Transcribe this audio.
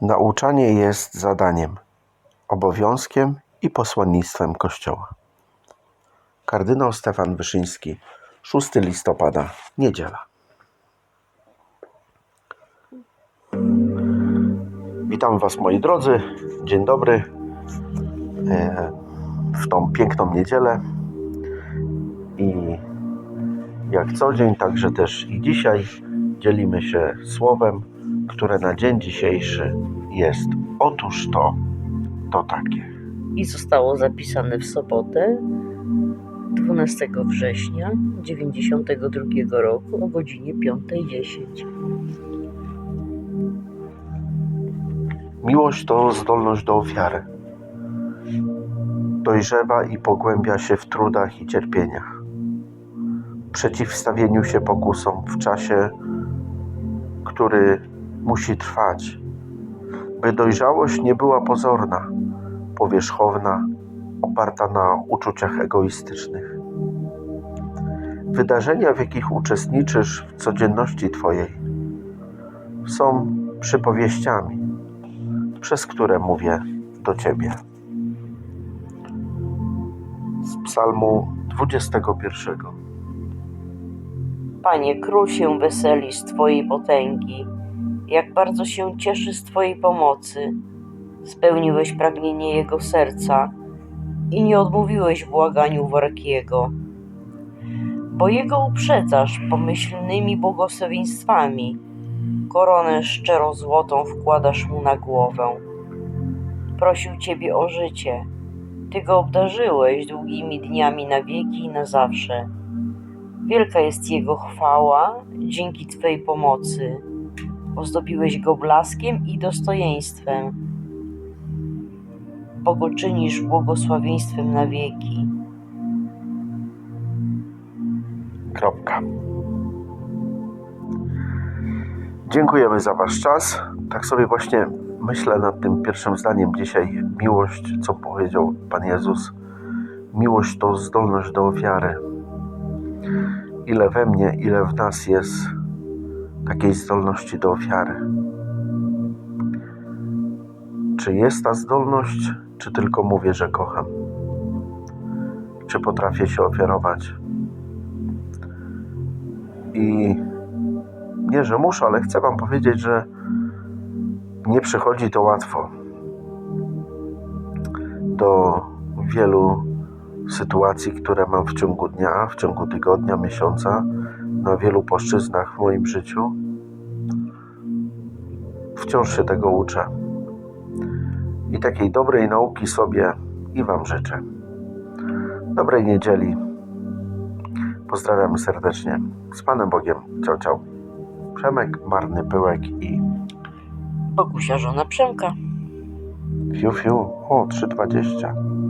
Nauczanie jest zadaniem, obowiązkiem i posłannictwem Kościoła. Kardynał Stefan Wyszyński, 6 listopada, niedziela. Witam Was moi drodzy, dzień dobry e, w tą piękną niedzielę i jak co dzień, także też i dzisiaj dzielimy się słowem, które na dzień dzisiejszy jest otóż to, to takie. i zostało zapisane w sobotę 12 września 92 roku o godzinie 5.10. Miłość to zdolność do ofiary. Dojrzewa i pogłębia się w trudach i cierpieniach. Przeciwstawieniu się pokusom w czasie, który musi trwać, by dojrzałość nie była pozorna, powierzchowna, oparta na uczuciach egoistycznych. Wydarzenia, w jakich uczestniczysz w codzienności Twojej, są przypowieściami przez które mówię do Ciebie. Z Psalmu 21. Panie, król się weseli z Twojej potęgi, jak bardzo się cieszy z Twojej pomocy. Spełniłeś pragnienie jego serca i nie odmówiłeś błaganiu Warkiego. Bo jego uprzedzasz pomyślnymi błogosławieństwami, koronę szczero złotą wkładasz mu na głowę. Prosił Ciebie o życie, Ty go obdarzyłeś długimi dniami na wieki i na zawsze. Wielka jest Jego chwała dzięki Twej pomocy. Ozdobiłeś Go blaskiem i dostojeństwem, bo Go czynisz błogosławieństwem na wieki. Kropka. Dziękujemy za Wasz czas. Tak sobie właśnie myślę nad tym pierwszym zdaniem dzisiaj. Miłość, co powiedział Pan Jezus. Miłość to zdolność do ofiary. Ile we mnie, ile w nas jest takiej zdolności do ofiary? Czy jest ta zdolność, czy tylko mówię, że kocham? Czy potrafię się ofiarować? I nie, że muszę, ale chcę Wam powiedzieć, że nie przychodzi to łatwo. Do wielu sytuacji, które mam w ciągu dnia, w ciągu tygodnia, miesiąca, na wielu płaszczyznach w moim życiu, wciąż się tego uczę. I takiej dobrej nauki sobie i Wam życzę. Dobrej niedzieli. Pozdrawiamy serdecznie. Z Panem Bogiem. Ciao, ciao. Przemek, Marny Pyłek i Bogusia żona Przemka. Fiu Fiu. O, 3,20.